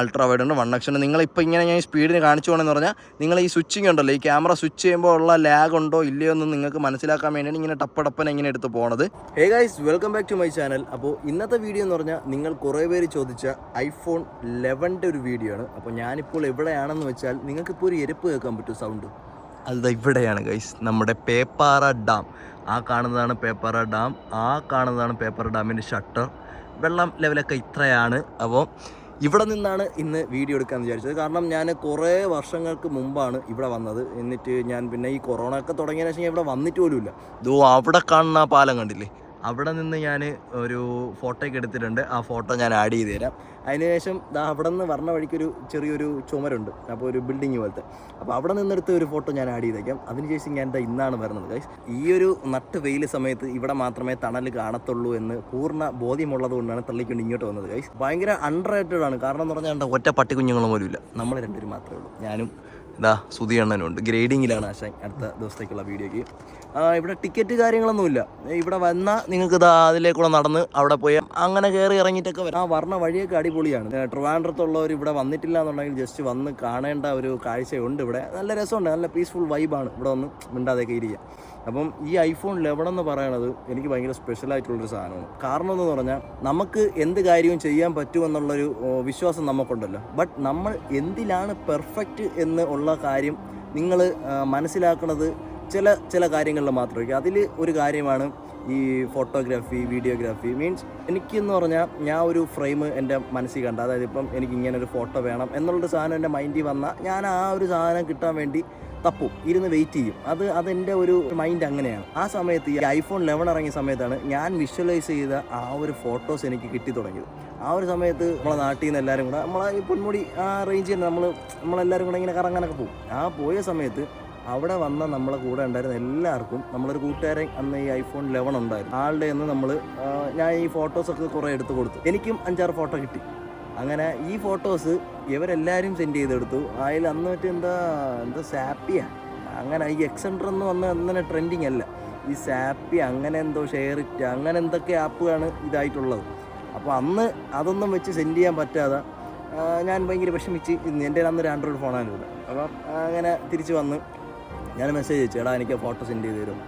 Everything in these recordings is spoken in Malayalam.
അൾട്രാ വൈഡ് ഉണ്ട് വൺ എക്സ് ഉണ്ട് നിങ്ങളിപ്പോൾ ഇങ്ങനെ ഞാൻ സ്പീഡിന് കാണിച്ചു പോകണമെന്ന് പറഞ്ഞാൽ നിങ്ങൾ ഈ സ്വിച്ചിങ് ഉണ്ടല്ലോ ഈ ക്യാമറ സ്വിച്ച് ചെയ്യുമ്പോൾ ഉള്ള ലാഗ് ഉണ്ടോ ഇല്ലയോ എന്ന് നിങ്ങൾക്ക് മനസ്സിലാക്കാൻ വേണ്ടിയാണ് ഇങ്ങനെ ടപ്പടപ്പന ഇങ്ങനെ എടുത്ത് പോണത്. Hey guys welcome back to my channel അപ്പോൾ ഇന്നത്തെ വീഡിയോ എന്ന് പറഞ്ഞാൽ നിങ്ങൾ കുറേ പേര് ചോദിച്ച ഐഫോൺ ലെവന്റെ ഒരു വീഡിയോ ആണ്. അപ്പോൾ ഞാനിപ്പോൾ എവിടെയാണെന്ന് വെച്ചാൽ നിങ്ങൾക്കിപ്പോൾ ഒരു എരിപ്പ് കേൾക്കാൻ പറ്റും സൗണ്ട് അത് ഇവിടെയാണ് ഗൈസ് നമ്മുടെ പേപ്പാറ ഡാം ആ കാണുന്നതാണ് പേപ്പാറ ഡാം ആ കാണുന്നതാണ് പേപ്പാറ ഡാമിന്റെ ഷട്ടർ വെള്ളം ലെവലൊക്കെ ഇത്രയാണ്. അപ്പോൾ ഇവിടെ നിന്നാണ് ഇന്ന് വീഡിയോ എടുക്കാമെന്ന് വിചാരിച്ചത്. കാരണം ഞാൻ കുറേ വർഷങ്ങൾക്ക് മുമ്പാണ് ഇവിടെ വന്നത്. എന്നിട്ട് ഞാൻ പിന്നെ ഈ കൊറോണ ഒക്കെ തുടങ്ങിയതിനു ശേഷം ഇവിടെ വന്നിട്ട് പോലുമില്ല. ഇതോ അവിടെ കാണുന്ന ആ പാലം കണ്ടില്ലേ? അവിടെ നിന്ന് ഞാൻ ഒരു ഫോട്ടോയ്ക്ക് എടുത്തിട്ടുണ്ട്. ആ ഫോട്ടോ ഞാൻ ആഡ് ചെയ്ത് തരാം. അതിനുശേഷം ദാ അവിടെ നിന്ന് വരണ വഴിക്കൊരു ചെറിയൊരു ചുമരുണ്ട്. അപ്പോൾ ഒരു ബിൽഡിങ് പോലത്തെ. അപ്പോൾ അവിടെ നിന്നെടുത്ത ഒരു ഫോട്ടോ ഞാൻ ആഡ് ചെയ്തേക്കാം. അതിനുശേഷം ഞാൻ എന്താ ഇന്നാണ് വരുന്നത് ഗൈസ് ഈ ഒരു നട്ട് വെയിൽ സമയത്ത് ഇവിടെ മാത്രമേ തണൽ കാണത്തുള്ളൂ എന്ന് പൂർണ ബോധ്യമുള്ളത് കൊണ്ടാണ് തള്ളിക്കൊണ്ട് ഇങ്ങോട്ട് വന്നത് ഗൈസ് ഭയങ്കര അണ്ടർ റേറ്റഡ് ആണ്. കാരണം എന്ന് പറഞ്ഞാൽ ഒറ്റ പട്ടി കുഞ്ഞുങ്ങളും പോലും ഇല്ല. നമ്മൾ രണ്ടുപേരും മാത്രമേ ഉള്ളൂ. ഞാനും ഇതാ സുധി അണ്ണനുണ്ട്. ഗ്രേഡിങ്ങിലാണ് ആശാൻ അടുത്ത ദിവസത്തേക്കുള്ള വീഡിയോയ്ക്ക്. ഇവിടെ ടിക്കറ്റ് കാര്യങ്ങളൊന്നുമില്ല. ഇവിടെ വന്നാൽ നിങ്ങൾക്ക് ഇതാ അതിലേക്കൂടെ നടന്ന് അവിടെ പോയി അങ്ങനെ കയറി ഇറങ്ങിയിട്ടൊക്കെ വരാം. ആ വർണ വഴിയൊക്കെ അടിപൊളിയാണ്. ട്രിവാൻഡ്രത്തുള്ളവർ ഇവിടെ വന്നിട്ടില്ല എന്നുണ്ടെങ്കിൽ ജസ്റ്റ് വന്ന് കാണേണ്ട ഒരു കാഴ്ചയുണ്ട് ഇവിടെ. നല്ല രസമുണ്ട്. നല്ല പീസ്ഫുൾ വൈബാണ് ഇവിടെ ഒന്ന് മിണ്ടാതെയൊക്കെ ഇരിക്കുക അപ്പം ഈ ഐഫോൺ ലെവൻ എന്ന് പറയുന്നത് എനിക്ക് ഭയങ്കര സ്പെഷ്യൽ ആയിട്ടുള്ളൊരു സാധനമാണ്. കാരണം എന്ന് പറഞ്ഞാൽ നമുക്ക് എന്ത് കാര്യവും ചെയ്യാൻ പറ്റുമെന്നുള്ളൊരു വിശ്വാസം നമുക്കുണ്ടല്ലോ. ബട്ട് നമ്മൾ എന്തിലാണ് പെർഫെക്റ്റ് എന്ന് ഉള്ള കാര്യം നിങ്ങൾ മനസ്സിലാക്കുന്നത് ചില ചില കാര്യങ്ങളിൽ മാത്രമായിരിക്കും. അതിൽ ഒരു കാര്യമാണ് ഈ ഫോട്ടോഗ്രാഫി വീഡിയോഗ്രാഫി മീൻസ് എനിക്കെന്ന് പറഞ്ഞാൽ ഞാൻ ഒരു ഫ്രെയിം എന്റെ മനസ്സിൽ കണ്ട അതായത് ഇപ്പം എനിക്ക് ഇങ്ങനെ ഒരു ഫോട്ടോ വേണം എന്നുള്ളൊരു സാധനം എന്റെ മൈൻഡിൽ വന്നാൽ ഞാൻ ആ ഒരു സാധനം കിട്ടാൻ വേണ്ടി തപ്പും ഇരുന്ന് വെയിറ്റ് ചെയ്യും. അത് അതെന്റെ ഒരു മൈൻഡ് അങ്ങനെയാണ്. ആ സമയത്ത് ഈ ഐഫോൺ ലെവൻ ഇറങ്ങിയ സമയത്താണ് ഞാൻ വിഷ്വലൈസ് ചെയ്ത ആ ഒരു ഫോട്ടോസ് എനിക്ക് കിട്ടി തുടങ്ങിയത്. ആ ഒരു സമയത്ത് നമ്മളെ നാട്ടിൽ നിന്ന് എല്ലാവരും കൂടെ നമ്മളെ ഈ പൊന്മുടി ആ റേഞ്ചിൽ തന്നെ നമ്മൾ നമ്മളെല്ലാവരും കൂടെ ഇങ്ങനെ കറങ്ങാനൊക്കെ പോകും. ആ പോയ സമയത്ത് അവിടെ വന്ന നമ്മളെ കൂടെ ഉണ്ടായിരുന്ന എല്ലാവർക്കും നമ്മളൊരു കൂട്ടുകാരൻ അന്ന് ഈ ഐഫോൺ ലെവൻ ഉണ്ടായിരുന്നു. ആളുടെ നിന്ന് നമ്മൾ ഞാൻ ഈ ഫോട്ടോസൊക്കെ കുറേ എടുത്ത് കൊടുത്തു. എനിക്കും അഞ്ചാറ് ഫോട്ടോ കിട്ടി. അങ്ങനെ ഈ ഫോട്ടോസ് ഇവരെല്ലാവരും സെൻഡ് ചെയ്തെടുത്തു. അതിൽ അന്ന് മറ്റേ എന്താ എന്താ സാപ്പിയ? അങ്ങനെ ഈ എക്സെൻഡർ എന്ന് വന്ന അങ്ങനെ ട്രെൻഡിങ് അല്ല. ഈ സാപ്പി അങ്ങനെ എന്തോ ഷെയറിറ്റ് അങ്ങനെ എന്തൊക്കെ ആപ്പുകളാണ് ഇതായിട്ടുള്ളത്. അപ്പോൾ അന്ന് അതൊന്നും വെച്ച് സെൻഡ് ചെയ്യാൻ പറ്റാതെ ഞാൻ ഭയങ്കര വിഷമിച്ച് എന്റെ അന്ന് ഒരു ആൻഡ്രോയിഡ് ഫോണാണ് ഇവിടെ. അപ്പം അങ്ങനെ തിരിച്ച് വന്ന് ഞാൻ മെസ്സേജ് അയച്ചു എടാ എനിക്ക് ഫോട്ടോ സെൻഡ് ചെയ്ത് തരും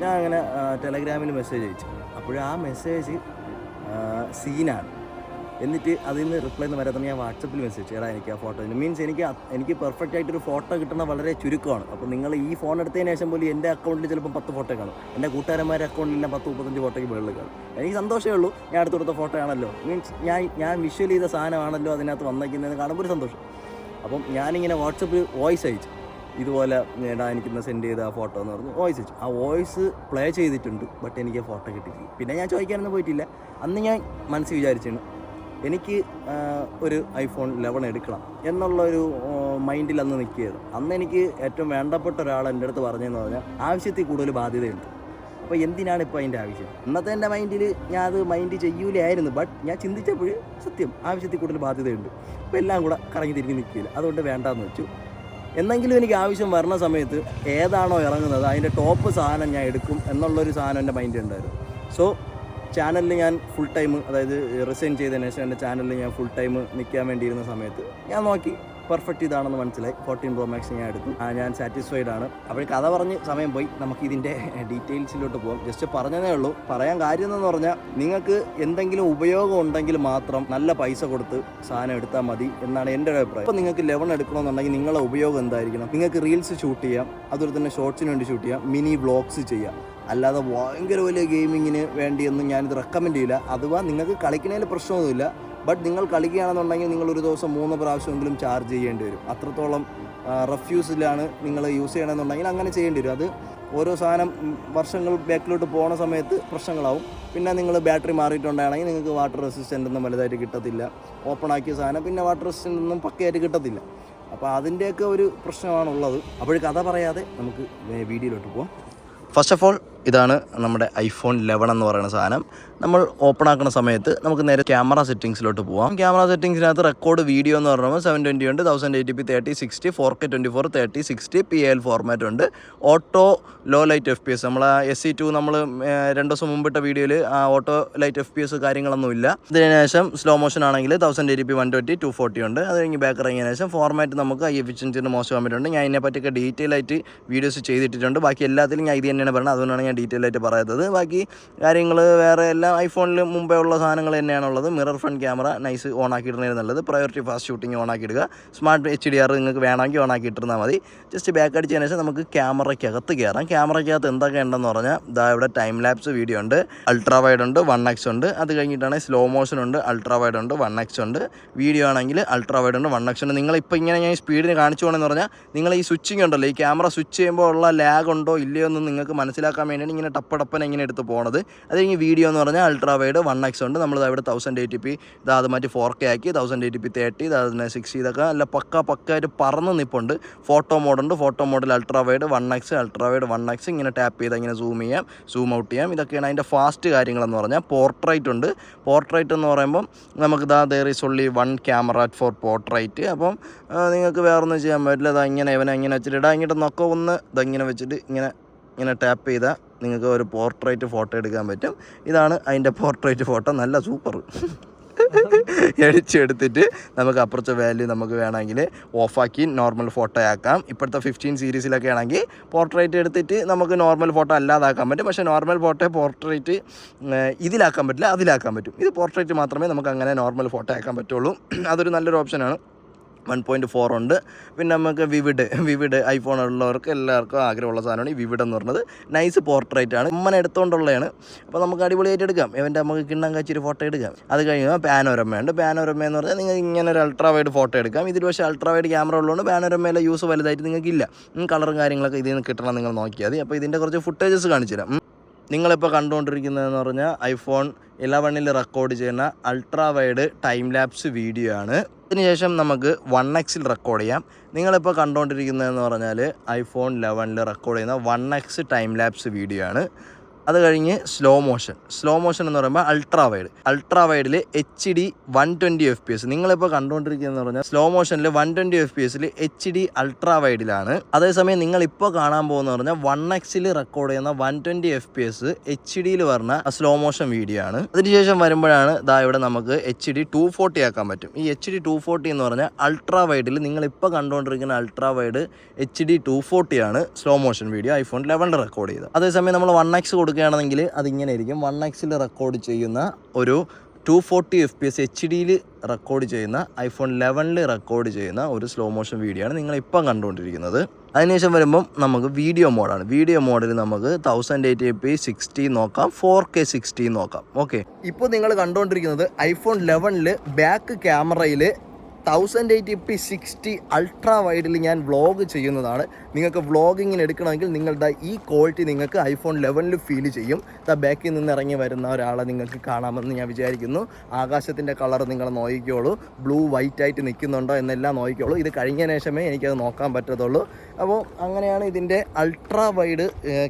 ഞാൻ അങ്ങനെ ടെലഗ്രാമിൽ മെസ്സേജ് അയച്ചു. അപ്പോൾ ആ മെസ്സേജ് സീനാണ് എന്നിട്ട് അതിൽ നിന്ന് റിപ്ലൈ ഒന്നും വരാത്തന്നെ ഞാൻ വാട്സപ്പിൽ മെസ്സേജ് എടാ എനിക്ക് ആ ഫോട്ടോ മീൻസ് എനിക്ക് എനിക്ക് പെർഫെക്റ്റ് ആയിട്ടൊരു ഫോട്ടോ കിട്ടുന്ന വളരെ ചുരുക്കമാണ്. അപ്പോൾ നിങ്ങൾ ഈ ഫോൺ എടുത്തതിന് ശേഷം പോലും എന്റെ അക്കൗണ്ടിൽ ചിലപ്പോൾ പത്ത് ഫോട്ടോ കാണും. എന്റെ കൂട്ടുകാരന്മാരുടെ അക്കൗണ്ടിൽ ഞാൻ പത്ത് മുപ്പത്തഞ്ച് ഫോട്ടോയ്ക്ക് മുകളിൽ കാണും. എനിക്ക് സന്തോഷമേ ഉള്ളൂ. ഞാൻ അടുത്ത് കൊടുത്ത ഫോട്ടോ ആണല്ലോ. മീൻസ് ഞാൻ ഞാൻ വിഷ്വൽ ചെയ്ത സാധനമാണല്ലോ അതിനകത്ത് വന്നേക്കുന്നതെന്ന് കാണുമ്പോൾ ഒരു സന്തോഷം. അപ്പം ഞാനിങ്ങനെ വാട്സപ്പിൽ വോയിസ് അയച്ചു. ഇതുപോലെ എടാ എനിക്കിന്ന് സെൻഡ് ചെയ്ത ആ ഫോട്ടോ എന്ന് പറഞ്ഞ് വോയിസ് അയച്ചു. ആ വോയിസ് പ്ലേ ചെയ്തിട്ടുണ്ട് ബട്ട് എനിക്ക് ഫോട്ടോ കിട്ടിയിട്ടില്ല. പിന്നെ ഞാൻ ചോദിക്കാനൊന്നും പോയിട്ടില്ല. അന്ന് ഞാൻ മനസ്സിൽ വിചാരിച്ചാണ് എനിക്ക് ഒരു ഐഫോൺ ലെവൻ എടുക്കണം എന്നുള്ള ഒരു മൈൻഡിൽ അന്ന് നിൽക്കിയത് അന്ന് എനിക്ക് ഏറ്റവും വേണ്ടപ്പെട്ട ഒരാൾ എന്റെ അടുത്ത് പറഞ്ഞതെന്ന് പറഞ്ഞാൽ ആവശ്യത്തിൽ കൂടുതൽ ബാധ്യതയുണ്ട്. അപ്പോൾ എന്തിനാണ് ഇപ്പോൾ അതിന്റെ ആവശ്യം? ഇന്നത്തെ എന്റെ മൈൻഡിൽ ഞാൻ അത് മൈൻഡ് ചെയ്യൂലായിരുന്നു ബട്ട് ഞാൻ ചിന്തിച്ചപ്പോൾ സത്യം ആവശ്യത്തിൽ കൂടുതൽ ബാധ്യതയുണ്ട്. അപ്പോൾ എല്ലാം കൂടെ കറങ്ങി തിരിഞ്ഞ് നിൽക്കില്ല അതുകൊണ്ട് വേണ്ടാന്ന് വെച്ചു. എന്നെങ്കിലും എനിക്ക് ആവശ്യം വരണ സമയത്ത് ഏതാണോ ഇറങ്ങുന്നത് അതിന്റെ ടോപ്പ് സാധനം ഞാൻ എടുക്കും എന്നുള്ളൊരു സാധനം എന്റെ മൈൻഡിൽ ഉണ്ടായിരുന്നു. സോ ചാനലിൽ ഞാൻ ഫുൾ ടൈം അതായത് റിസൈൻ ചെയ്തതിന് ശേഷം എന്റെ ചാനലിൽ ഞാൻ ഫുൾ ടൈം നിൽക്കാൻ വേണ്ടിയിരുന്ന സമയത്ത് ഞാൻ നോക്കി. പെർഫെക്റ്റ് ഇതാണെന്ന് മനസ്സിലായി. ഫോർട്ടീൻ പ്രോ മാക്സ് ഞാൻ എടുത്തു. ഞാൻ സാറ്റിസ്ഫൈഡ് ആണ്. അപ്പോൾ കഥ പറഞ്ഞ് സമയം പോയി. നമുക്ക് ഇതിന്റെ ഡീറ്റെയിൽസിലോട്ട് പോകാം ജസ്റ്റ് പറഞ്ഞതേ ഉള്ളൂ. പറയാൻ കാര്യം എന്ന് പറഞ്ഞാൽ നിങ്ങൾക്ക് എന്തെങ്കിലും ഉപയോഗം ഉണ്ടെങ്കിൽ മാത്രം നല്ല പൈസ കൊടുത്ത് സാധനം എടുത്താൽ മതി എന്നാണ് എന്റെ ഒരു അഭിപ്രായം. ഇപ്പോൾ നിങ്ങൾക്ക് ലെവൺ എടുക്കണമെന്നുണ്ടെങ്കിൽ നിങ്ങളുടെ ഉപയോഗം എന്തായിരിക്കണം? നിങ്ങൾക്ക് റീൽസ് ഷൂട്ട് ചെയ്യാം. അതുപോലെ തന്നെ ഷോർട്സിന് വേണ്ടി ഷൂട്ട് ചെയ്യാം. മിനി ബ്ലോഗ്സ് ചെയ്യാം. അല്ലാതെ ഭയങ്കര വലിയ ഗെയിമിങ്ങിന് വേണ്ടിയൊന്നും ഞാനിത് റെക്കമെൻഡ് ചെയ്യില്ല. അഥവാ നിങ്ങൾക്ക് കളിക്കുന്നതിൽ പ്രശ്നമൊന്നുമില്ല ബട്ട് നിങ്ങൾ കളിക്കുകയാണെന്നുണ്ടെങ്കിൽ നിങ്ങൾ ഒരു ദിവസം മൂന്ന് പ്രാവശ്യമെങ്കിലും ചാർജ് ചെയ്യേണ്ടി വരും. അത്രത്തോളം റഫ്യൂസിലാണ് നിങ്ങൾ യൂസ് ചെയ്യണമെന്നുണ്ടെങ്കിൽ അങ്ങനെ ചെയ്യേണ്ടി വരും. അത് ഓരോ സാധനം വർഷങ്ങൾ ബാക്കിലോട്ട് പോണ സമയത്ത് പ്രശ്നങ്ങളാവും. പിന്നെ നിങ്ങൾ ബാറ്ററി മാറിയിട്ടുണ്ടാണെങ്കിൽ നിങ്ങൾക്ക് വാട്ടർ റെസിസ്റ്റന്റ് ഒന്നും വലുതായിട്ട് കിട്ടത്തില്ല. ഓപ്പൺ ആക്കിയ സാധനം പിന്നെ വാട്ടർ റെസിസ്റ്റന്റ് ഒന്നും പക്കയായിട്ട് കിട്ടത്തില്ല. അപ്പോൾ അതിന്റെയൊക്കെ ഒരു പ്രശ്നമാണുള്ളത്. അപ്പോൾ കഥ പറയാതെ നമുക്ക് വീഡിയോയിലോട്ട് പോവാം. ഫസ്റ്റ് ഓഫ് ഓൾ ഇതാണ് നമ്മുടെ ഐഫോൺ ലെവൻ എന്ന് പറയുന്ന സാധനം. നമ്മൾ ഓപ്പൺ ആക്കുന്ന സമയത്ത് നമുക്ക് നേരെ ക്യാമറ സെറ്റിങ്സിലോട്ട് പോവാം. ക്യാമറ സെറ്റിങ്സിനകത്ത് റെക്കോർഡ് വീഡിയോ എന്ന് പറയുമ്പോൾ സെവൻ ട്വന്റി ഉണ്ട് thousand eighty P thirty sixty four K twenty four thirty sixty P L format ഉണ്ട് auto low light F P S നമ്മൾ എസ് സി ടു നമ്മൾ രണ്ട് ദിവസം മുമ്പിട്ട വീഡിയോയിൽ ആ auto light F P S കാര്യങ്ങളൊന്നും ഇല്ല. ഇതിനുശേഷം സ്ലോ മോഷൻ ആണെങ്കിൽ thousand eighty P one twenty two forty ഉണ്ട്. അത് കഴിഞ്ഞ് ബാക്ക് ഇറങ്ങിയതിന് ശേഷം ഫോർമാറ്റ് നമുക്ക് ഐ എഫിഷ്യൻസിന് മോശം വന്നിട്ടുണ്ട് ഞാൻ ഇതിനെ പറ്റിയൊക്കെ ഡീറ്റെയിൽ ആയിട്ട് വീഡിയോസ് ചെയ്തിട്ടിട്ടുണ്ട്. ബാക്കി എല്ലാത്തിലും ഞാൻ ഇത് തന്നെയാണ് പറയുന്നത് അതുകൊണ്ടാണ് ഞാൻ ഡീറ്റെയിൽ ആയിട്ട് പറയാത്തത്. ബാക്കി കാര്യങ്ങൾ വേറെ എല്ലാം ഐഫോണിൽ മുമ്പേ ഉള്ള സാധനങ്ങൾ തന്നെയാണുള്ളത്. Mirror front camera nice on ആക്കിയിടുന്നതിന് നല്ലത്. പ്രയോറിറ്റി ഫാസ്റ്റ് ഷൂട്ടിംഗ് ഓൺ ആക്കിയിടുക. സ്മാർട്ട് എച്ച് ഡി ആർ നിങ്ങൾക്ക് വേണമെങ്കിൽ ഓൺ ആക്കി ഇട്ടിരുന്നാൽ മതി. ജസ്റ്റ് ബാക്ക് അടിച്ചതിന് ശേഷം നമുക്ക് ക്യാമറയ്ക്കകത്ത് കയറാം. ക്യാമറയ്ക്കകത്ത് എന്തൊക്കെ ഉണ്ടെന്ന് പറഞ്ഞാൽ ഇതാ ഇവിടെ ടൈം ലാപ്സ് വീഡിയോ ഉണ്ട്. അൾട്രാ വൈഡ് ഉണ്ട് വൺ എക്സ് ഉണ്ട്. അത് കഴിഞ്ഞിട്ടാണെങ്കിൽ സ്ലോ മോഷൻ ഉണ്ട് അൾട്രാ വൈഡ് ഉണ്ട് വൺ എക്സ് ഉണ്ട്. വീഡിയോ ആണെങ്കിൽ അൾട്രാ വൈഡ് ഉണ്ട് വൺ എക്സ് ഉണ്ട്. നിങ്ങളിപ്പോൾ ഇങ്ങനെ ഞാൻ സ്പീഡിന് കാണിച്ചു പോകണമെന്ന് പറഞ്ഞാൽ നിങ്ങൾ ഈ സ്വിച്ചിങ് ഉണ്ടല്ലോ. ഈ ക്യാമറ സ്വിച്ച് ചെയ്യുമ്പോൾ ഉള്ള ലാഗ് ഉണ്ടോ ഇല്ലയോ എന്ന് നിങ്ങൾക്ക് മനസ്സിലാക്കാൻ വേണ്ടിയാണ് ഇങ്ങനെ ടപ്പടപ്പന ഇങ്ങനെ എടുത്ത് പോണത്. അത് കഴിഞ്ഞ് വീഡിയോ എന്ന് പറഞ്ഞാൽ അൾട്രാ വൈഡ് വൺ എക്സ് ഉണ്ട്. നമ്മൾ ഇവിടെ തൗസൻഡ് എയ്റ്റി പി ഇതാ അത് മാറ്റി ഫോർ കെ ആക്കി തൗസൻഡ് എയ്റ്റി പി തേർട്ടി അതിന് സിക്സ് ഇതൊക്കെ നല്ല പക്ക പക്കായിട്ട് പറന്ന് നിൽപ്പുണ്ട് ഫോട്ടോ മോഡുണ്ട് photo model ultra wide one X ultra wide one X ഇങ്ങനെ ടാപ്പ് ചെയ്ത് ഇങ്ങനെ സൂം ചെയ്യാം സൂം ഔട്ട് ചെയ്യാം. ഇതൊക്കെയാണ് അതിന്റെ ഫാസ്റ്റ് കാര്യങ്ങളെന്ന് പറഞ്ഞാൽ പോർട്രൈറ്റ് ഉണ്ട്. പോർട്രൈറ്റ് എന്ന് പറയുമ്പം നമുക്ക് ദാ there is only one camera for portrait അപ്പം നിങ്ങൾക്ക് വേറെ ഒന്നും ചെയ്യാൻ പറ്റില്ല. ഇതാ ഇങ്ങനെ ഇവനെ ഇങ്ങനെ വെച്ചിട്ട് ഇടാ. ഇങ്ങോട്ട് നൊക്കെ. ഒന്ന് ഇതങ്ങനെ വെച്ചിട്ട് ഇങ്ങനെ ഇങ്ങനെ ടാപ്പ് ചെയ്താൽ നിങ്ങൾക്ക് ഒരു പോർട്രേറ്റ് ഫോട്ടോ എടുക്കാൻ പറ്റും. ഇതാണ് അതിന്റെ പോർട്രേറ്റ് ഫോട്ടോ നല്ല സൂപ്പർ അടിച്ചെടുത്തിട്ട് നമുക്ക് അപ്പുറത്തെ വാല്യൂ നമുക്ക് വേണമെങ്കിൽ ഓഫാക്കി നോർമൽ ഫോട്ടോ ആക്കാം. ഇപ്പോഴത്തെ ഫിഫ്റ്റീൻ സീരീസിലൊക്കെ ആണെങ്കിൽ പോർട്രേറ്റ് എടുത്തിട്ട് നമുക്ക് നോർമൽ ഫോട്ടോ അല്ലാതാക്കാൻ പറ്റും. പക്ഷേ നോർമൽ ഫോട്ടോ പോർട്രേറ്റ് ഇതിലാക്കാൻ പറ്റില്ല അതിലാക്കാൻ പറ്റും. ഇത് പോർട്രേറ്റ് മാത്രമേ നമുക്ക് അങ്ങനെ നോർമൽ ഫോട്ടോ ആക്കാൻ പറ്റുള്ളൂ. അതൊരു നല്ലൊരു ഓപ്ഷനാണ് വൺ പോയിന്റ് ഫോർ ഉണ്ട്. പിന്നെ നമുക്ക് വിവിഡ് വിവിഡ് ഐഫോൺ ഉള്ളവർക്ക് എല്ലാവർക്കും ആഗ്രഹമുള്ള സാധനമാണ് ഈ വിവിഡ് എന്ന് പറഞ്ഞത്. നൈസ് പോർട്രേറ്റ് ആണ്. ഉമ്മനെ എടുത്തുകൊണ്ടുള്ളതാണ് അപ്പോൾ നമുക്ക് അടിപൊളിയായിട്ട് എടുക്കാം. ഇവന്റെ നമുക്ക് കിണ്ണം കാച്ചിരി ഫോട്ടോ എടുക്കാം. അത് കഴിയുമ്പോൾ പാനോരമ ഉണ്ട്. പാനോരമ എന്ന് പറഞ്ഞാൽ നിങ്ങൾ ഇങ്ങനെ ഒരു അൾട്രാ വൈഡ് ഫോട്ടോ എടുക്കാം. ഇതിൽ പക്ഷേ അൾട്രാ വൈഡ് ക്യാമറ ഉള്ളതുകൊണ്ട് പാനോരമയിലെ യൂസ് വലുതായിട്ട് നിങ്ങൾക്കില്ല. കളറും കാര്യങ്ങളൊക്കെ ഇതിൽ നിന്ന് കിട്ടണം നിങ്ങൾ നോക്കിയാൽ മതി. അപ്പോൾ ഇതിന്റെ കുറച്ച് ഫുട്ടേജസ് കാണിച്ചു തരാം. നിങ്ങളിപ്പോൾ കണ്ടുകൊണ്ടിരിക്കുന്നതെന്ന് പറഞ്ഞാൽ ഐഫോൺ ഇലവണിൽ റെക്കോർഡ് ചെയ്യുന്ന ultra wide time lapse video ആണ്. അതിനുശേഷം നമുക്ക് വൺ എക്സിൽ റെക്കോർഡ് ചെയ്യാം. നിങ്ങളിപ്പോൾ കണ്ടുകൊണ്ടിരിക്കുന്നതെന്ന് പറഞ്ഞാൽ ഐഫോൺ ലെവനിൽ റെക്കോർഡ് ചെയ്യുന്ന one X time lapse video ആണ്. അത് കഴിഞ്ഞ് സ്ലോ മോഷൻ സ്ലോ മോഷൻ എന്ന് പറയുമ്പോൾ ultra wide ultra വൈഡിൽ H D one twenty F P S നിങ്ങളിപ്പോൾ കണ്ടുകൊണ്ടിരിക്കുന്നതെന്ന് പറഞ്ഞാൽ സ്ലോ മോഷനിൽ വൺ ട്വന്റി എഫ് പി എസിൽ എച്ച് ഡി അൾട്രാ വൈഡിലാണ് അതേസമയം നിങ്ങൾ ഇപ്പോൾ കാണാൻ പോകുന്ന പറഞ്ഞാൽ വൺ എക്സിൽ റെക്കോർഡ് ചെയ്യുന്ന one twenty F P S H ഡിയിൽ പറഞ്ഞ സ്ലോ മോഷൻ വീഡിയോ ആണ്. അതിനുശേഷം വരുമ്പോഴാണ് ഇതാ ഇവിടെ നമുക്ക് എച്ച് ഡി ടു ഫോർട്ടി ആക്കാൻ പറ്റും. ഈ എച്ച് ഡി ടു ഫോർട്ടി എന്ന് പറഞ്ഞാൽ അൾട്രാ വൈഡിൽ നിങ്ങൾ ഇപ്പോൾ കണ്ടുകൊണ്ടിരിക്കുന്ന ultra wide H D two ഫോർട്ടിയാണ് slow motion video iPhone ലെവനിൽ റെക്കോർഡ് ചെയ്തത്. അതേസമയം നമ്മൾ വൺ എക്സ് കൊടുക്കുകയാണെങ്കിൽ അതിങ്ങനെ ആയിരിക്കും വൺ എക്സിൽ റെക്കോർഡ് ചെയ്യുന്ന ഒരു two forty F P S H ഡിയിൽ റെക്കോർഡ് ചെയ്യുന്ന ഐഫോൺ ലെവനിൽ റെക്കോർഡ് ചെയ്യുന്ന ഒരു സ്ലോ മോഷൻ വീഡിയോ ആണ് നിങ്ങൾ ഇപ്പം കണ്ടുകൊണ്ടിരിക്കുന്നത്. അതിനുശേഷം വരുമ്പം നമുക്ക് വീഡിയോ മോഡാണ് വീഡിയോ മോഡിൽ നമുക്ക് തൗസൻഡ് എയ്റ്റി പി സിക്സ്റ്റി നോക്കാം ഫോർ കെ സിക്സ്റ്റി നോക്കാം. ഓക്കെ ഇപ്പോൾ നിങ്ങൾ കണ്ടുകൊണ്ടിരിക്കുന്നത് ഐഫോൺ ലെവനിൽ ബാക്ക് ക്യാമറയിൽ thousand eighty P sixty ultra വൈഡിൽ ഞാൻ വ്ളോഗ് ചെയ്യുന്നതാണ്. നിങ്ങൾക്ക് വ്ളോഗിങ്ങിന് എടുക്കണമെങ്കിൽ നിങ്ങളുടെ ഈ ക്വാളിറ്റി നിങ്ങൾക്ക് ഐഫോൺ ലെവനിൽ ഫീൽ ചെയ്യും. ദ ബാക്കിൽ നിന്ന് ഇറങ്ങി വരുന്ന ഒരാളെ നിങ്ങൾക്ക് കാണാമെന്ന് ഞാൻ വിചാരിക്കുന്നു. ആകാശത്തിന്റെ കളർ നിങ്ങൾ നോക്കിക്കോളൂ. ബ്ലൂ വൈറ്റ് ആയിട്ട് നിൽക്കുന്നുണ്ടോ എന്നെല്ലാം നോക്കിക്കോളൂ. ഇത് കഴിഞ്ഞതിന് ശേഷമേ എനിക്കത് നോക്കാൻ പറ്റത്തുള്ളൂ. അപ്പോൾ അങ്ങനെയാണ് ഇതിന്റെ അൾട്രാ വൈഡ്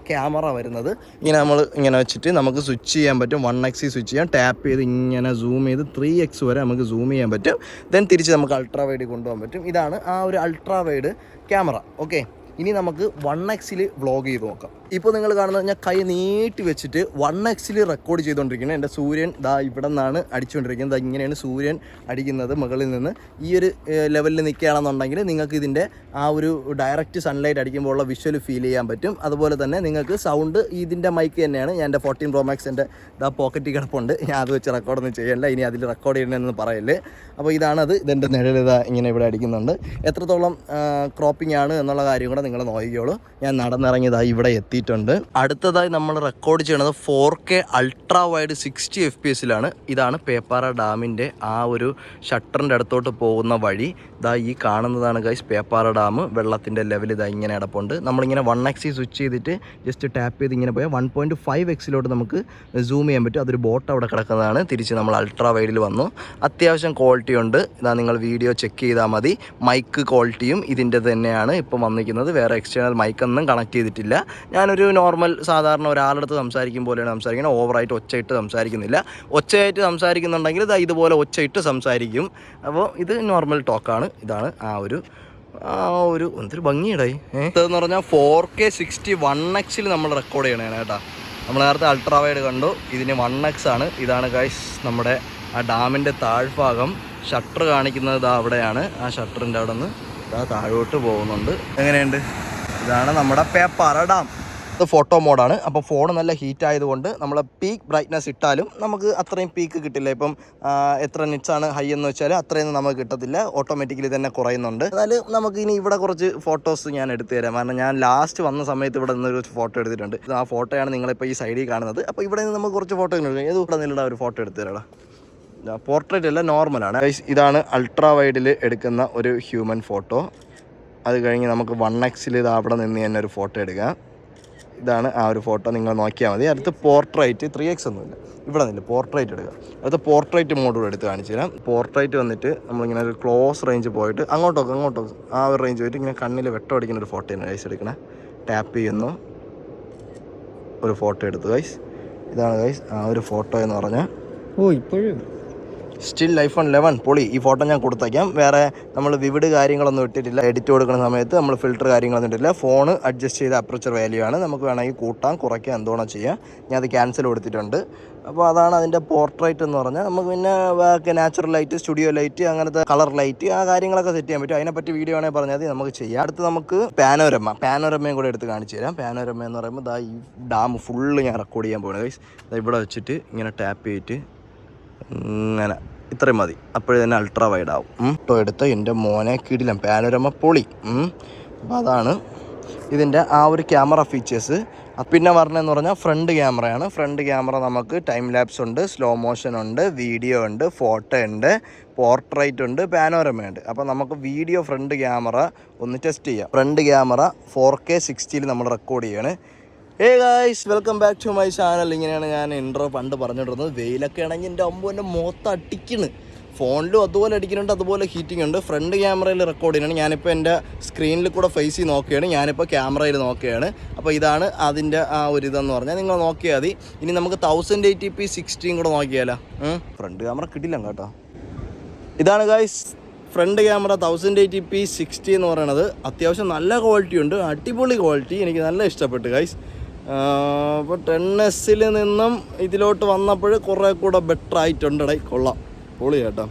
ക്യാമറ വരുന്നത്. ഇങ്ങനെ നമ്മൾ ഇങ്ങനെ വെച്ചിട്ട് നമുക്ക് സ്വിച്ച് ചെയ്യാൻ പറ്റും. വൺ എക്സി സ്വിച്ച് ചെയ്യാം. ടാപ്പ് ചെയ്ത് ഇങ്ങനെ സൂം ചെയ്ത് ത്രീ എക്സ് വരെ നമുക്ക് സൂം ചെയ്യാൻ പറ്റും. ദെൻ തിരിച്ച് നമുക്ക് അൾട്രാ വൈഡ് കൊണ്ടുപോകാൻ പറ്റും. ഇതാണ് ആ ഒരു അൾട്രാ വൈഡ് ക്യാമറ ഓക്കെ ഇനി നമുക്ക് വൺ എക്സിൽ വ്ളോഗ് ചെയ്ത് നോക്കാം. ഇപ്പോൾ നിങ്ങൾ കാണുന്നത് ഞാൻ കൈ നീട്ടി വെച്ചിട്ട് വൺ എക്സിൽ റെക്കോർഡ് ചെയ്തുകൊണ്ടിരിക്കുന്നത് എന്റെ സൂര്യൻ ദാ ഇവിടെ നിന്നാണ് അടിച്ചുകൊണ്ടിരിക്കുന്നത്. ഇങ്ങനെയാണ് സൂര്യൻ അടിക്കുന്നത് മുകളിൽ നിന്ന്. ഈ ഒരു ലെവലിൽ നിൽക്കുകയാണെന്നുണ്ടെങ്കിൽ നിങ്ങൾക്ക് ഇതിന്റെ ആ ഒരു ഡയറക്റ്റ് സൺലൈറ്റ് അടിക്കുമ്പോൾ ഉള്ള വിഷ്വൽ ഫീൽ ചെയ്യാൻ പറ്റും. അതുപോലെ തന്നെ നിങ്ങൾക്ക് സൗണ്ട് ഇതിന്റെ മൈക്ക് തന്നെയാണ്. ഞാൻ എന്റെ ഫോർട്ടീൻ പ്രോ മാക്സ് എന്റെ ദാ പോക്കറ്റിൽ കിടപ്പുണ്ട്. ഞാൻ അത് വെച്ച് റെക്കോർഡൊന്നും ചെയ്യല്ല. ഇനി അതിൽ റെക്കോർഡ് ചെയ്യണമെന്ന് പറയല്ലേ അപ്പോൾ ഇതാണത് ഇതെന്റെ നിഴലിത ഇങ്ങനെ ഇവിടെ അടിക്കുന്നുണ്ട്. എത്രത്തോളം ക്രോപ്പിംഗ് ആണ് എന്നുള്ള കാര്യം കൂടെ നിങ്ങൾ നോക്കിക്കോളൂ. ഞാൻ നടന്നിറങ്ങിയതായി ഇവിടെ എത്തിയിട്ടുണ്ട്. അടുത്തതായി നമ്മൾ റെക്കോർഡ് ചെയ്യണത് four K ultra wide sixty F P എസിലാണ് ഇതാണ് പേപ്പാറ ഡാമിന്റെ ആ ഒരു ഷട്ടറിന്റെ അടുത്തോട്ട് പോകുന്ന വഴി. ഇതാ ഈ കാണുന്നതാണ് ഗൈസ് പേപ്പാറ ഡാം. വെള്ളത്തിന്റെ ലെവൽ ഇതാ ഇങ്ങനെ അടപ്പുണ്ട്. നമ്മളിങ്ങനെ വൺ എക്സി സ്വിച്ച് ചെയ്തിട്ട് ജസ്റ്റ് ടാപ്പ് ചെയ്ത് ഇങ്ങനെ പോയാൽ വൺ പോയിന്റ് ഫൈവ് എക്സിലോട്ട് നമുക്ക് സൂം ചെയ്യാൻ പറ്റും. അതൊരു ബോട്ട് അവിടെ കിടക്കുന്നതാണ്. തിരിച്ച് നമ്മൾ അൾട്രാ വൈഡിൽ വന്നു. അത്യാവശ്യം ക്വാളിറ്റി ഉണ്ട്. ഇതാ നിങ്ങൾ വീഡിയോ ചെക്ക് ചെയ്താൽ മതി. മൈക്ക് ക്വാളിറ്റിയും ഇതിന്റെ തന്നെയാണ് ഇപ്പം വന്നിരിക്കുന്നത്. വേറെ എക്സ്റ്റേണൽ മൈക്കൊന്നും കണക്ട് ചെയ്തിട്ടില്ല. ഞാനൊരു നോർമൽ സാധാരണ ഒരാളടുത്ത് സംസാരിക്കും പോലെയാണ് സംസാരിക്കുന്നത് ഓവറായിട്ട് ഒച്ചയിട്ട് സംസാരിക്കുന്നില്ല. ഒച്ചയായിട്ട് സംസാരിക്കുന്നുണ്ടെങ്കിൽ ഇതാ ഇതുപോലെ ഒച്ചയിട്ട് സംസാരിക്കും. അപ്പോൾ ഇത് നോർമൽ ടോക്കാണ് ഇതാണ് ആ ഒരു ആ ഒരു എന്തൊരു ഭംഗിയുടായി ഇതെന്ന് പറഞ്ഞാൽ ഫോർ കെ സിക്സ്റ്റി വൺ എക്സിൽ നമ്മൾ റെക്കോർഡ് ചെയ്യണേ കേട്ടോ. നമ്മൾ നേരത്തെ അൾട്രാ വൈഡ് കണ്ടു. ഇതിന് വൺ എക്സ് ആണ്. ഇതാണ് ഗൈസ് നമ്മുടെ ആ ഡാമിന്റെ താഴ്ഭാഗം. ഷട്ടർ കാണിക്കുന്നത് അവിടെയാണ്. ആ ഷട്ടറിന്റെ അവിടെ നിന്ന് ഇതാ താഴോട്ട് പോകുന്നുണ്ട്. എങ്ങനെയുണ്ട്? ഇതാണ് നമ്മുടെ പേപ്പർ ഡാം. ഇത് ഫോട്ടോ മോഡാണ് അപ്പോൾ ഫോൺ നല്ല ഹീറ്റ് ആയതുകൊണ്ട് നമ്മൾ പീക്ക് ബ്രൈറ്റ്നസ് ഇട്ടാലും നമുക്ക് അത്രയും പീക്ക് കിട്ടില്ല. ഇപ്പം എത്ര നിറ്റ്സ് ആണ് ഹൈ എന്ന് വെച്ചാൽ അത്രയും നമുക്ക് കിട്ടത്തില്ല. ഓട്ടോമാറ്റിക്കലി തന്നെ കുറയുന്നുണ്ട്. എന്നാലും നമുക്ക് ഇനി ഇവിടെ കുറച്ച് ഫോട്ടോസ് ഞാൻ എടുത്തു തരാം. കാരണം ഞാൻ ലാസ്റ്റ് വന്ന സമയത്ത് ഇവിടെ നിന്നൊരു ഫോട്ടോ എടുത്തിട്ടുണ്ട്. ആ ഫോട്ടോയാണ് നിങ്ങളിപ്പോൾ ഈ സൈഡിൽ കാണുന്നത്. അപ്പോൾ ഇവിടെ നിന്ന് നമുക്ക് കുറച്ച് ഫോട്ടോ എടുക്കാം ഏത് ഇവിടെ നിന്നിടാ ഒരു ഫോട്ടോ എടുത്തു തരാടാ. പോർട്രേറ്റ് അല്ല നോർമലാണ് ഇതാണ് അൾട്രാ വൈഡിൽ എടുക്കുന്ന ഒരു ഹ്യൂമൻ ഫോട്ടോ അത് കഴിഞ്ഞ് നമുക്ക് വൺ എക്സിൽ ഇത് അവിടെ നിന്ന് തന്നെ ഒരു ഫോട്ടോ എടുക്കാം. ഇതാണ് ആ ഒരു ഫോട്ടോ നിങ്ങൾ നോക്കിയാൽ മതി. അടുത്ത് പോർട്രേറ്റ് ത്രീ എക്സ് ഒന്നുമില്ല ഇവിടെ നിന്നില്ല പോർട്രേറ്റ് എടുക്കുക അടുത്ത പോർട്രേറ്റ് മോഡ് കൂടെ എടുത്ത് കാണിച്ചു തരാം. പോർട്രേറ്റ് വന്നിട്ട് നമ്മളിങ്ങനെ ഒരു ക്ലോസ് റേഞ്ച് പോയിട്ട് അങ്ങോട്ടൊക്കെ അങ്ങോട്ടോ ആ ഒരു റേഞ്ച് പോയിട്ട് ഇങ്ങനെ കണ്ണിൽ വെട്ടം അടിക്കുന്ന ഒരു ഫോട്ടോ ആണ് ഗൈസ് എടുക്കണേ. ടാപ്പ് ചെയ്യുന്നു. ഒരു ഫോട്ടോ എടുത്തു ഗൈസ് ഇതാണ് ഗൈസ് ആ ഒരു ഫോട്ടോ എന്ന് പറഞ്ഞാൽ ഓ ഇപ്പോഴും. സ്റ്റിൽ ലൈഫ് ഓൺ ലെവൻ പൊളി ഈ ഫോട്ടോ ഞാൻ കൊടുത്തേക്കാം വേറെ നമ്മൾ വിവിഡ് കാര്യങ്ങളൊന്നും ഇട്ടിട്ടില്ല. എഡിറ്റ് കൊടുക്കുന്ന സമയത്ത് നമ്മൾ ഫിൽറ്റർ കാര്യങ്ങളൊന്നും ഇട്ടില്ല ഫോൺ അഡ്ജസ്റ്റ് ചെയ്ത അപ്രച്ചർ വാല്യൂ ആണ്. നമുക്ക് വേണമെങ്കിൽ കൂട്ടാം കുറയ്ക്കാം എന്തോണോ ചെയ്യാം. ഞാൻ അത് ക്യാൻസൽ കൊടുത്തിട്ടുണ്ട്. അപ്പോൾ അതാണ് അതിന്റെ പോർട്രേറ്റ് എന്ന് പറഞ്ഞാൽ. നമുക്ക് പിന്നെ നാച്ചുറൽ ലൈറ്റ് സ്റ്റുഡിയോ ലൈറ്റ് അങ്ങനത്തെ കളർ ലൈറ്റ് ആ കാര്യങ്ങളൊക്കെ സെറ്റ് ചെയ്യാൻ പറ്റും. അതിനെപ്പറ്റി വീഡിയോ ആണെങ്കിൽ പറഞ്ഞാൽ മതി നമുക്ക് ചെയ്യാം. അടുത്ത് നമുക്ക് പാനോരമ പാനോരമയും കൂടെ എടുത്ത് കാണിച്ചു തരാം. പാനോരമ എന്ന് പറയുമ്പോൾ ദാ ഈ ഡാം ഫുള്ള് ഞാൻ റെക്കോർഡ് ചെയ്യാൻ പോകുന്നത് ഇവിടെ വെച്ചിട്ട് ഇങ്ങനെ ടാപ്പ് ചെയ്തിട്ട് ഇങ്ങനെ ഇത്രയും മതി. അപ്പോഴേ തന്നെ അൾട്രാ വൈഡ് ആവും. കേട്ടോ എടുത്ത് എന്റെ മോനെ കിടിലം പാനോരമ പൊളി. അപ്പോൾ അതാണ് ഇതിന്റെ ആ ഒരു ക്യാമറ ഫീച്ചേഴ്സ് പിന്നെ പറഞ്ഞതെന്ന് പറഞ്ഞാൽ ഫ്രണ്ട് ക്യാമറയാണ് ഫ്രണ്ട് ക്യാമറ നമുക്ക് ടൈം ലാപ്സ് ഉണ്ട് സ്ലോ മോഷൻ ഉണ്ട് വീഡിയോ ഉണ്ട് ഫോട്ടോ ഉണ്ട് പോർട്രേറ്റ് ഉണ്ട് പാനോരമ ഉണ്ട്. അപ്പോൾ നമുക്ക് വീഡിയോ ഫ്രണ്ട് ക്യാമറ ഒന്ന് ടെസ്റ്റ് ചെയ്യാം. ഫ്രണ്ട് ക്യാമറ ഫോർ കെ നമ്മൾ റെക്കോർഡ് ചെയ്യാണ്. Hey guys welcome back to my channel ഇങ്ങനെയാണ് ഞാൻ ഇൻട്രോ പണ്ട് പറഞ്ഞിട്ടുണ്ട് വെയിലൊക്കെ ആണെങ്കിൽ എന്റെ അമ്പു എന്റെ മുഖത്ത് അടിക്കണ് ഫോണിലും അതുപോലെ അടിക്കുന്നുണ്ട് അതുപോലെ ഹീറ്റിംഗ് ഉണ്ട്. ഫ്രണ്ട് ക്യാമറയിൽ റെക്കോർഡ് ചെയ്യണം ഞാനിപ്പോൾ എന്റെ സ്ക്രീനിൽ കൂടെ ഫേസ് ചെയ്ത് നോക്കുകയാണ്. ഞാനിപ്പോൾ ക്യാമറയിൽ നോക്കുകയാണ്. അപ്പോൾ ഇതാണ് അതിന്റെ ആ ഒരു ഇതെന്ന് പറഞ്ഞാൽ നിങ്ങൾ നോക്കിയാൽ മതി. ഇനി നമുക്ക് തൗസൻഡ് എയ്റ്റി പി സിക്സ്റ്റീൻ കൂടെ നോക്കിയാലോ? ഫ്രണ്ട് ക്യാമറ കിട്ടില്ല കേട്ടോ ഇതാണ് guys front camera thousand eighty P sixty എന്ന് പറയുന്നത്. അത്യാവശ്യം നല്ല ക്വാളിറ്റി ഉണ്ട്. അടിപൊളി ക്വാളിറ്റി എനിക്ക് നല്ല ഇഷ്ടപ്പെട്ടു ഗൈസ് അപ്പോൾ ടെൻ എസ്സിൽ നിന്നും ഇതിലോട്ട് വന്നപ്പോൾ കുറേ കൂടെ ബെറ്റർ ആയിട്ടുണ്ട് ഡേ കൊള്ളാം. പൊളി കേട്ടോ.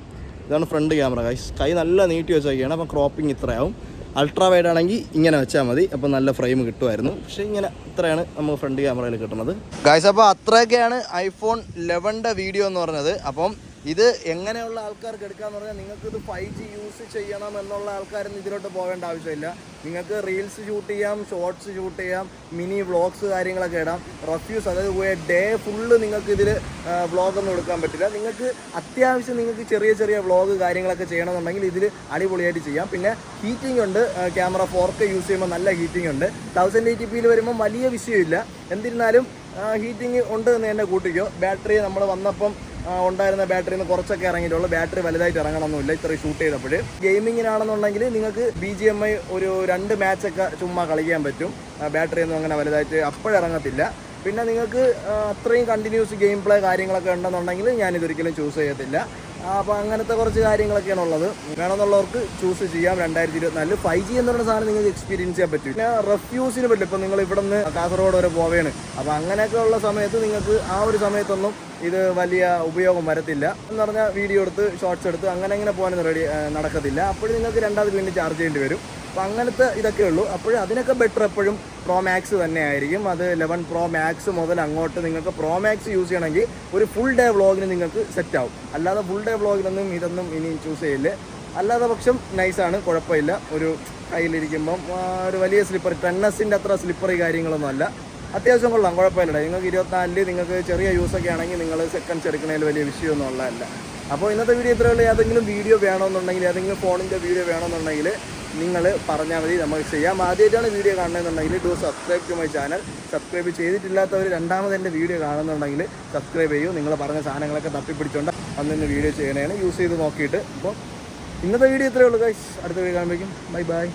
ഇതാണ് ഫ്രണ്ട് ക്യാമറ കൈ കൈ നല്ല നീട്ടി വെച്ചൊക്കെയാണ് അപ്പം ക്രോപ്പിംഗ് ഇത്രയാവും. അൾട്രാ വൈഡ് ആണെങ്കിൽ ഇങ്ങനെ വെച്ചാൽ മതി. അപ്പോൾ നല്ല ഫ്രെയിം കിട്ടുമായിരുന്നു. പക്ഷേ ഇങ്ങനെ ഇത്രയാണ് നമുക്ക് ഫ്രണ്ട് ക്യാമറയിൽ കിട്ടുന്നത്. ഗൈസ് അപ്പോൾ അത്രയൊക്കെയാണ് ഐഫോൺ ലെവന്റെ വീഡിയോ എന്ന് പറഞ്ഞത്. അപ്പം ഇത് എങ്ങനെയുള്ള ആൾക്കാർക്ക് എടുക്കാന്ന് പറഞ്ഞാൽ നിങ്ങൾക്ക് ഇത് ഫൈവ് ജി യൂസ് ചെയ്യണം എന്നുള്ള ആൾക്കാരൊന്നും ഇതിലോട്ട് പോകേണ്ട ആവശ്യമില്ല. നിങ്ങൾക്ക് റീൽസ് ഷൂട്ട് ചെയ്യാം ഷോർട്സ് ഷൂട്ട് ചെയ്യാം മിനി വ്ളോഗ്സ് കാര്യങ്ങളൊക്കെ ഇടാം. റഫ്യൂസ് അതായത് പോയ ഡേ ഫുള്ള് നിങ്ങൾക്ക് ഇതിൽ വ്ളോഗൊന്നും എടുക്കാൻ പറ്റില്ല. നിങ്ങൾക്ക് അത്യാവശ്യം നിങ്ങൾക്ക് ചെറിയ ചെറിയ വ്ളോഗ് കാര്യങ്ങളൊക്കെ ചെയ്യണമെന്നുണ്ടെങ്കിൽ ഇതിൽ അടിപൊളിയായിട്ട് ചെയ്യാം. പിന്നെ ഹീറ്റിംഗ് ഉണ്ട്. ക്യാമറ ഫോർ കെ യൂസ് ചെയ്യുമ്പോൾ നല്ല ഹീറ്റിംഗ് ഉണ്ട്. തൗസൻഡ് എയ്റ്റി പിയിൽ വരുമ്പോൾ വലിയ വിഷയമില്ല. എന്നിരുന്നാലും ഹീറ്റിംഗ് ഉണ്ട് എന്ന് തന്നെ കൂട്ടിക്കോ. ബാറ്ററി നമ്മൾ വന്നപ്പം ഉണ്ടായിരുന്ന ബാറ്ററിയിൽ നിന്ന് കുറച്ചൊക്കെ ഇറങ്ങിയിട്ടുള്ളൂ. ബാറ്ററി വലുതായിട്ട് ഇറങ്ങണമെന്നില്ല ഇത്ര ഷൂട്ട് ചെയ്തപ്പോൾ ഗെയിമിങ്ങിനാണെന്നുണ്ടെങ്കിൽ നിങ്ങൾക്ക് ബി ജി എം ഐ ഒരു രണ്ട് മാച്ചൊക്കെ ചുമ്മാ കളിക്കാൻ പറ്റും. ബാറ്ററി ഒന്നും അങ്ങനെ വലുതായിട്ട് അപ്പോഴിറങ്ങത്തില്ല പിന്നെ നിങ്ങൾക്ക് അത്രയും കണ്ടിന്യൂസ് ഗെയിം പ്ലേ കാര്യങ്ങളൊക്കെ ഉണ്ടെന്നുണ്ടെങ്കിൽ ഞാനിതൊരിക്കലും ചൂസ് ചെയ്യത്തില്ല. അപ്പോൾ അങ്ങനത്തെ കുറച്ച് കാര്യങ്ങളൊക്കെയാണ് ഉള്ളത്. വേണമെന്നുള്ളവർക്ക് ചൂസ് ചെയ്യാം. രണ്ടായിരത്തി ഇരുപത്തിനാലിൽ ഫൈവ് ജി എന്ന് പറയുന്ന സാധനം നിങ്ങൾക്ക് എക്സ്പീരിയൻസ് ചെയ്യാൻ പറ്റും. പിന്നെ റെഫ്യൂസിന് പറ്റില്ല. ഇപ്പോൾ നിങ്ങൾ ഇവിടെ നിന്ന് കാസർഗോഡ് വരെ പോവുകയാണ് അപ്പോൾ അങ്ങനെയൊക്കെ ഉള്ള സമയത്ത് നിങ്ങൾക്ക് ആ ഒരു സമയത്തൊന്നും ഇത് വലിയ ഉപയോഗം വരത്തില്ല. എന്ന് പറഞ്ഞാൽ വീഡിയോ എടുത്ത് ഷോർട്സ് എടുത്ത് അങ്ങനെ അങ്ങനെ പോകാനൊന്നും റെഡി നടക്കത്തില്ല. അപ്പോഴും നിങ്ങൾക്ക് രണ്ടാമത് വീണ്ടും ചാർജ് ചെയ്യേണ്ടി വരും. അപ്പോൾ അങ്ങനത്തെ ഇതൊക്കെ ഉള്ളൂ. അപ്പോഴും അതിനൊക്കെ ബെറ്റർ എപ്പോഴും പ്രോ മാക്സ് തന്നെ ആയിരിക്കും അത് ലെവൻ പ്രോ മാക്സ് മുതൽ അങ്ങോട്ട് നിങ്ങൾക്ക് പ്രോ മാക്സ് യൂസ് ചെയ്യണമെങ്കിൽ ഒരു ഫുൾ ഡേ വ്ളോഗിന് നിങ്ങൾക്ക് സെറ്റ് ആവും. അല്ലാതെ ഫുൾ ഡേ വ്ളോഗിനൊന്നും ഇതൊന്നും ഇനി ചൂസ് ചെയ്യില്ല. അല്ലാതെ പക്ഷം നൈസാണ് കുഴപ്പമില്ല. ഒരു കയ്യിലിരിക്കുമ്പം ഒരു വലിയ സ്ലിപ്പർ ടെന്നസിന്റെ അത്ര സ്ലിപ്പറി കാര്യങ്ങളൊന്നും അല്ല. അത്യാവശ്യം കൊള്ളാം കുഴപ്പമില്ല നിങ്ങൾക്ക് ഇരുപത്തിനാലിൽ നിങ്ങൾക്ക് ചെറിയ യൂസൊക്കെ ആണെങ്കിൽ നിങ്ങൾ സെക്കൻഡ്സ് എടുക്കുന്നതിൽ വലിയ വിഷയമൊന്നും ഉള്ളതല്ല. അപ്പോൾ ഇന്നത്തെ വീഡിയോ ഇത്രയുള്ള ഏതെങ്കിലും വീഡിയോ വേണമെന്നുണ്ടെങ്കിൽ ഏതെങ്കിലും ഫോണിന്റെ വീഡിയോ വേണമെന്നുണ്ടെങ്കിൽ നിങ്ങൾ പറഞ്ഞാൽ മതി നമുക്ക് ചെയ്യാം. ആദ്യമായിട്ടാണ് video കാണണമെന്നുണ്ടെങ്കിൽ do subscribe to my channel subscribe ചെയ്തിട്ടില്ലാത്തവർ രണ്ടാമത് എന്റെ വീഡിയോ കാണുന്നുണ്ടെങ്കിൽ സബ്സ്ക്രൈബ് ചെയ്യൂ. നിങ്ങൾ പറഞ്ഞ സാധനങ്ങളൊക്കെ തപ്പിപ്പിടിച്ചുകൊണ്ട് അന്ന് വീഡിയോ ചെയ്യണേണ് യൂസ് ചെയ്ത് നോക്കിയിട്ട്. അപ്പോൾ ഇന്നത്തെ വീഡിയോ ഇത്രയേ ഉള്ളൂ ഗൈസ് അടുത്ത വീഡിയോ കാണുമ്പോഴേക്കും. Bye bye